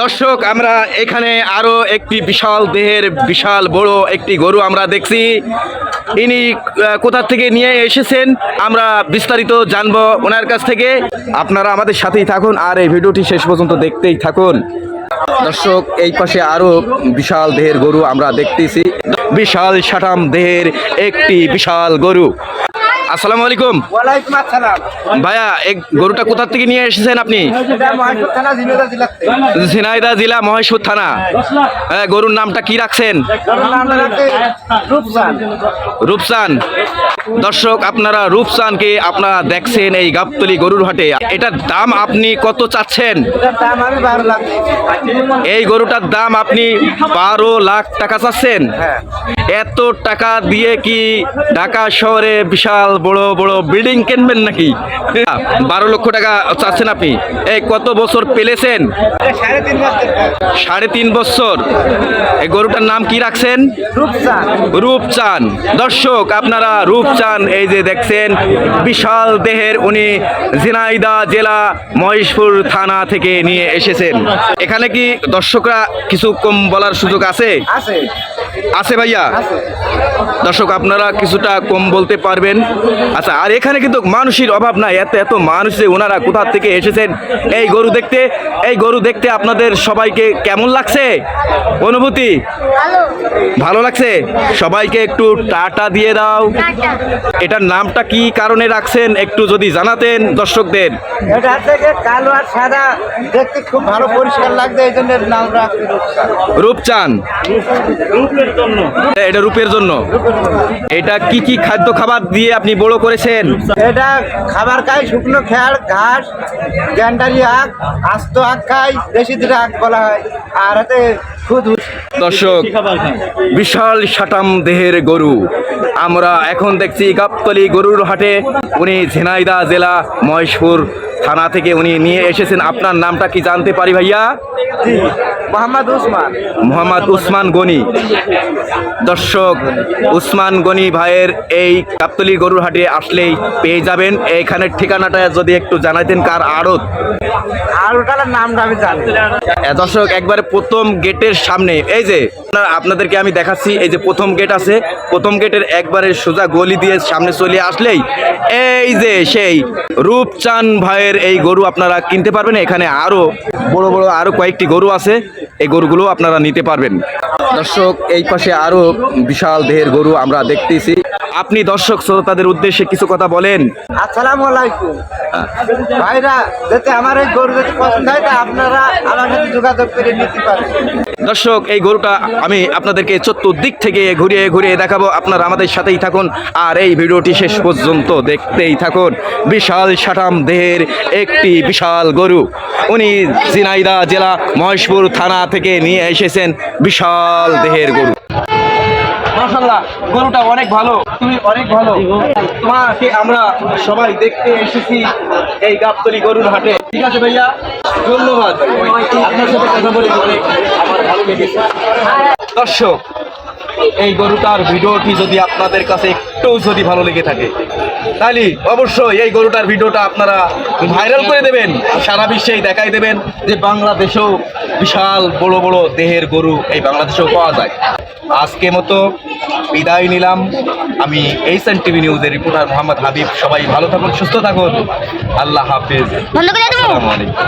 দর্শক, আমরা এখানে আরও একটি বিশাল দেহের বিশাল বড় একটি গরু আমরা দেখছি। ইনি কোথা থেকে নিয়ে এসেছেন? আমরা বিস্তারিত জানব ওনার কাছ থেকে। আপনারা আমাদের সাথেই থাকুন আর এই ভিডিওটি শেষ পর্যন্ত দেখতেই থাকুন। দর্শক, এই পাশে আরও বিশাল দেহের গরু আমরা দেখতেছি। বিশাল সাটাম দেহের একটি বিশাল গরু। আসসালামু আলাইকুম। ওয়ালাইকুম আসসালাম। ভাইয়া এই গরুটা কোথা থেকে নিয়ে এসেছেন আপনি? ঝিনাইদহ জেলা মহেশপুর থানা। হ্যাঁ, গরুর নামটা কি রাখছেন? রূপসান। দর্শক আপনারা রূপসানকে আপনারা দেখছেন এই গাবতলি গরুর হাটে। এটার দাম আপনি কত চাচ্ছেন? এই গরুটার দাম আপনি বারো লাখ টাকা চাচ্ছেন? হ্যাঁ। এত টাকা দিয়ে কি ঢাকা শহরে বিশাল বড় বড় বিল্ডিং কিনবেন নাকি? বারো লক্ষ টাকা চাচ্ছেন আপনি। এই কত বছর পেলেছেন? সাড়ে তিন বছর। এই গরুটার নাম কি রাখছেন? রূপচান দর্শক আপনারা রূপচান এই যে দেখছেন বিশাল দেহের উনি ঝিনাইদা জেলা মহেশপুর থানা থেকে নিয়ে এসেছেন। এখানে কি দর্শকরা কিছু কম বলার সুযোগ আছে? আছে। আছে ভাইয়া দর্শক আপনারা কিছুটা কম বলতে পারবেন। আচ্ছা আর এখানে কিন্তু মানুষের অভাব নাই এত এত মানুষ যে ওনারা কোথা থেকে এসেছেন এই গরু দেখতে এই গরু দেখতে আপনাদের সবাইকে কেমন লাগছে? অনুভূতি? ভালো। লাগছে? সবাইকে একটু টাটা দিয়ে দাও। এটার নামটা কি কারণে রাখছেন একটু যদি জানাতেন দর্শকদের। এটা থেকে কালো আর সাদা দেখতে খুব ভালো পরিষ্কার লাগছে এই জন্য এর নাম রাখছে রূপসান রূপচান এটা রূপের জন্য। এটা কি কি খাদ্য খাবার দিয়ে আপনি বড় করেছেন? এটা খাবার খাই শুকনো খেয়ার ঘাস গ্যান্ডারি আখ আস্ত আখ খাই দেশি আখ বলা হয় আর হাতে দর্শক বিশাল সাটাম দেহের গরু। আমরা এখন দেখছি গাবতলি গরুর হাটে। উনি ঝিনাইদা জেলা মহেশপুর থানা থেকে উনি নিয়ে এসেছেন। আপনার নামটা কি জানতে পারি ভাইয়া? মোহাম্মদ উসমান। মোহাম্মদ উসমান গনি। দর্শক উসমান গনি ভাইয়ের এই কাপ্তলি গরুর হাটে আসলেই পেয়ে যাবেন। এইখানের ঠিকানাটা যদি একটু জানাইতেন কার আড়ত? আর নাম নামটা আমি জানি। দর্শক একবারে প্রথম গেটের সামনে। এই যে আপনার- আপনাদেরকে আমি দেখাচ্ছি, এই যে প্রথম গেট আছে। প্রথম গেটের একবারে সোজা গলি দিয়ে সামনে চলে আসলেই এই যে সেই রূপচান ভাইয়ের এই গরু আপনারা কিনতে পারবেন। এখানে আরও বড় বড় আরও কয়েকটি গরু আছে। এই গরুগুলো আপনারা নিতে পারবেন। দর্শক এই পাশে আরও বিশাল দেহের গরু আমরা দেখতেছি। আপনি দর্শক শ্রোতাদের উদ্দেশ্যে কিছু কথা বলেন। আসসালামু আলাইকুম। ভাইরা যাতে আমার এই গরু যদি পছন্দ হয় তা আপনারা আমার সাথে যোগাযোগ করে নিতে পারেন। দর্শক এই গরুটা আমি আপনাদেরকে চতুর্দিক থেকে ঘুরিয়ে ঘুরিয়ে দেখাবো। আপনারা আমাদের সাথেই থাকুন আর এই ভিডিওটি শেষ পর্যন্ত দেখতেই থাকুন। বিশাল সাটাম দেহের একটি বিশাল গরু। উনি ঝিনাইদা জেলা মহেশপুর থানা থেকে নিয়ে এসেছেন বিশাল দেহের গরু। মাশাল্লাহ গরুটা অনেক ভালো, তুমি অনেক ভালো। তোমাকে আমরা সবাই দেখতে এসেছি এই গাবতলি গরুর হাটে। ঠিক আছে ভাইয়া? ধন্যবাদ। আপনার সাথে কথা বলে অনেক আমার ভালো লেগেছে। দর্শক, এই গরুটার ভিডিওটি যদি আপনাদের কাছে একটু যদি ভালো লেগে থাকে তাহলে অবশ্যই এই গরুটার ভিডিওটা আপনারা ভাইরাল করে দেবেন সারা বিশ্বেই দেখাই দেবেন যে বাংলাদেশেও বিশাল বড় বড় দেহের গরু এই বাংলাদেশেও পাওয়া যায়। আজকে মতো বিদায় নিলাম। আমি এইচএন টিভি নিউজের রিপোর্টার মোহাম্মদ হাবিব। সবাই ভালো থাকুন সুস্থ থাকুন। আল্লাহ হাফিজ। আসসালামু আলাইকুম।